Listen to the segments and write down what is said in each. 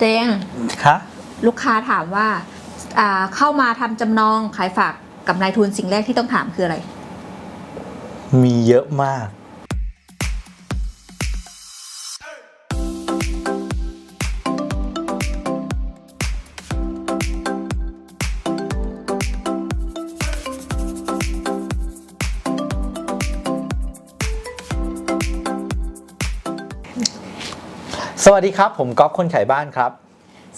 เจงคะลูกค้าถามว่าอ่าเข้ามาทำจำนองขายฝากกับนายทุนสิ่งแรกที่ต้องถามคืออะไร มีเยอะมาก สวัสดีครับ ผมก๊อฟคนขายบ้านครับ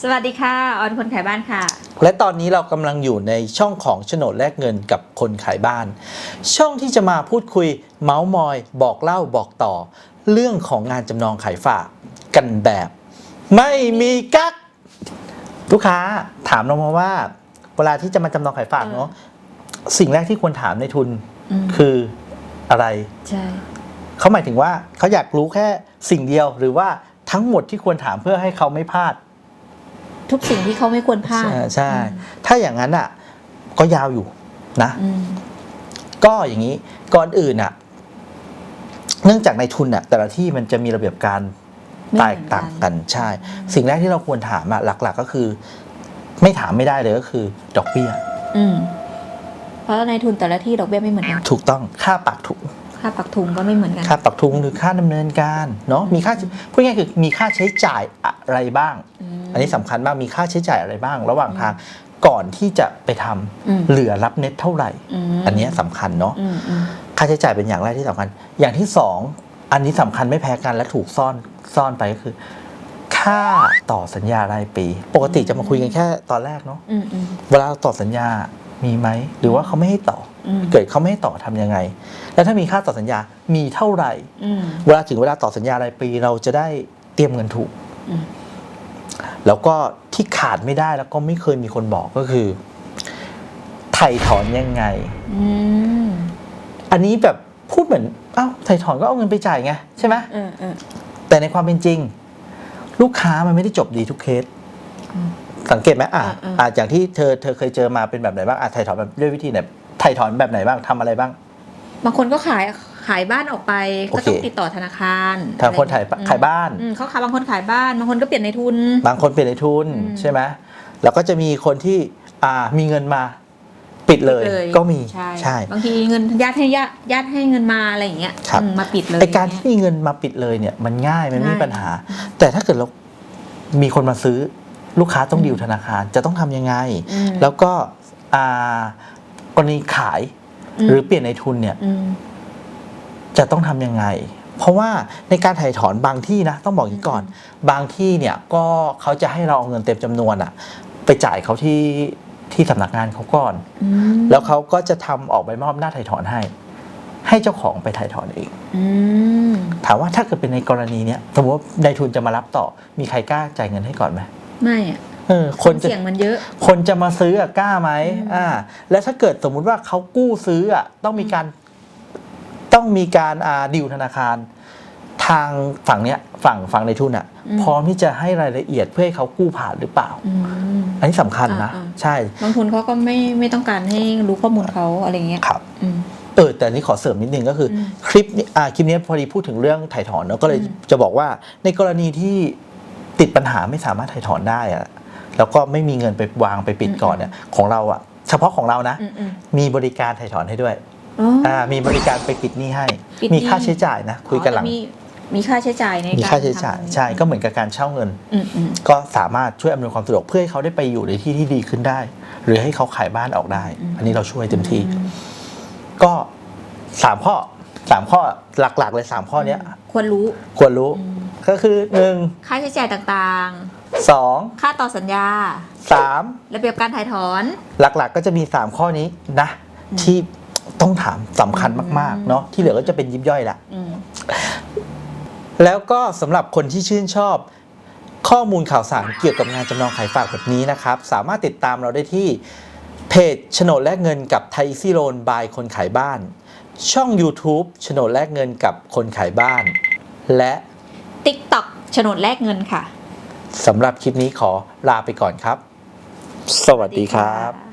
สวัสดีค่ะออนคนขายบ้านค่ะ และตอนนี้เรากำลังอยู่ในช่องของโฉนดแลกเงินกับคนขายบ้าน ช่องที่จะมาพูดคุย เมาส์มอย บอกเล่าบอกต่อ เรื่องของงานจำนองขายฝากกันแบบ ไม่มีกักลูกค้าถามเรามาว่า เวลาที่จะมาจำนองขายฝากเนาะสิ่งแรกที่ควรถามในทุนอืม คืออะไร ใช่ เขาหมายถึงว่าเขาอยากรู้แค่สิ่งเดียวหรือว่า ทั้งหมดที่ควรถามเพื่อให้เขาไม่พลาด ทุกสิ่งที่เขาไม่ควรพลาดใช่ใช่ถ้าอย่างนั้นอะ ก็ยาวอยู่นะอืมก็อย่างนี้ก่อนอื่นอะ เนื่องจากในทุนอะ แต่ละที่มันจะมีระเบียบการไม่แตเหมืกอนต่างกันใช่ สิ่งแรกที่เราควรถามอะหลัก ๆ ก็คือ ไม่ถามไม่ได้เลยก็คือ ดอกเบี้ยอืมเพราะนายทุนแต่ละที่ดอกเบี้ยไม่เหมือนกันถูกต้องค่าปักถุง ค่าปักทุงก็ไม่เหมือนกัน ค่าปักถุงหรือค่าดำเนินการเนาะมีค่าพูดง่ายๆคือมีค่าใช้จ่ายอะไรบ้างมอันนี้สำคัญมากมีค่าใช้จ่ายอะไรบ้าง ระหว่างทางก่อนที่จะไปทำอืมเหลือรับเน็ตเท่าไหร่มอันเนี้ยสำคัญเนาะอืมอืมค่าใช้จ่ายเป็นอย่างแรกที่สำคัญ อย่างที่สองอันนี้สำคัญไม่แพ้กันและถูกซ่อนซ่อนไปก็คือ ค่าต่อสัญญารายปี ปกติจะมาคุยกันแค่ตอนแรกเนาะอืมอืมเวลาต่อสัญญา มีไหมหรือว่าเขาไม่ให้ต่ออืมเกิดเขาไม่ให้ต่อทำยังไง แล้วถ้ามีค่าต่อสัญญามีเท่าไหร่อืมเวลาถึงเวลาต่อสัญญารายปีเราจะได้เตรียมเงินถูกอืมแล้วก็ที่ขาดไม่ได้แล้วก็ไม่เคยมีคนบอกก็คือ ไถ่ถอนยังไงอืมอันนี้แบบพูดเหมือนเอ้าไถ่ถอนก็เอาเงินไปจ่ายไงใช่ไหมเออเออแต่ในความเป็นจริง ลูกค้ามันไม่ได้จบดีทุกเคสอืม สังเกตไหมอะอ่าอ่าอะอย่างที่เธอเธอเคยเจอมาเป็นแบบไหนบ้างอะไถ่ถอนแบบด้วยวิธีไหนไถ่ถอนแบบไหนบ้างทำอะไรบ้าง บางคนก็ขายขายบ้านออกไปโอก็เคต้องติดต่อธนาคารทางคนขายอืมขายบ้านอืมเขาขายบางคนขายบ้านบางคนก็เปลี่ยนในทุน บางคนเปลี่ยนในทุนอืมใช่ไหมแล้วก็จะมีคนที่อ่ามีเงินมาปิดเลยก็มีใช่ใช่บางทีเงินญาติให้ญาติญาติให้เงินมาอะไรอย่างเงี้ยครับอืมมาปิดเลยไอการที่อย่งเงี้ยมีเงินมาปิดเลยเนี่ยมันง่ายมันไม่มีง่ายปัญหา แต่ถ้าเกิดเรามีคนมาซื้อ ลูกค้าต้องดิวธนาคารจะต้องทำยังไงอืมแล้วก็อ่ากรณีขายอืมหรือเปลี่ยนในทุนเนี่ยอืมจะต้องทำยังไง เพราะว่าในการถ่ายถอนบางที่นะต้องบอกอย่างนี้ก่อน บางที่เนี่ยก็เขาจะให้เราเอาเงินเต็มจำนวนอะไปจ่ายเขาที่ที่สำนักงานเขาก่อนอืมแล้วเขาก็จะทำออกใบมอบหน้าจถ่ายถอนให้ ให้เจ้าของไปถ่ายถอนเองอืมถามว่าถ้าเกิดเป็นในกรณีเนี้ยสมมติว่านายทุนจะมารับต่อ มีใครกล้าจ่ายเงินให้ก่อนไหม ไม่อะเออคนจะเสี่ยงมันเยอะ คนจะมาซื้ออะกล้าไหมอืมอ่า แล้วถ้าเกิดสมมุติว่าเขากู้ซื้ออะต้องมีการต้องมีการอ่าดิวธนาคาร ทางฝั่งเนี้ยฝั่งฝั่งในทุนอะพร้อมที่จะให้รายละเอียดเพื่อให้เขากู้ผ่านหรือเปล่า อืม อันนี้สำคัญนะ อ่าใช่บางทุนเขาก็ไม่ไม่ต้องการให้รู้ข้อมูลเขาอะไรเงี้ยครับ อืม เออแต่อันนี้ขอเสริมนิดนึงก็คืออมคลิปนี้อ่าคลิปนี้พอดีพูดถึงเรื่องถ่ายถอนเนอะก็เลยอืมจะบอกว่าในกรณีที่ ติดปัญหาไม่สามารถถ่ายถอนได้อะแล้วก็ไม่มีเงินไปวางไปปิดก่อนเนี่ยของเราอะเฉพาะของเรานะอืมอืมมีบริการถ่ายถอนให้ด้วยอ๋อออ่ามีบริการไปปิดหนี้ให้ ปิดหนี้ มีค่าใช้จ่ายนะ คุยกันหลังอ๋อแต่มีมีค่าใช้จ่ายในมีการค่าใช้จ่ายทำใช่ก็เหมือนกับการเช่าเงิน อืมอืมก็สามารถช่วยอำนวยความสะดวกเพื่อให้เขาได้ไปอยู่ในที่ที่ดีขึ้นได้ หรือให้เขาขายบ้านออกได้ อันนี้เราช่วยเต็มที่อืมก็สามข้อสามข้อหลักๆเลยสามข้อเนี้ยควรรู้ ควรรู้อืม ก็คือหนึ่งค่าใช้จ่ายต่างสองๆค่าต่อสัญญาสามระเบียบการถ่ายถอน หลักๆก็จะมีสามข้อนี้นะอืมที่ต้องถามสำคัญมากอืมๆเนาะที่เหลือก็จะเป็นยิบย่อยละ อืม แล้วก็สำหรับคนที่ชื่นชอบข้อมูลข่าวสารเกี่ยวกับงานจำนองขายฝากแบบนี้นะครับ สามารถติดตามเราได้ที่เพจโฉนดแลกเงินกับไทยซีโรนบายคนขายบ้าน ช่อง YouTube โฉนดแลกเงินกับคนขายบ้าน และ ติ๊กต็อกโฉนดแลกเงินค่ะ สำหรับคลิปนี้ขอลาไปก่อนครับ สวัสดีครับะ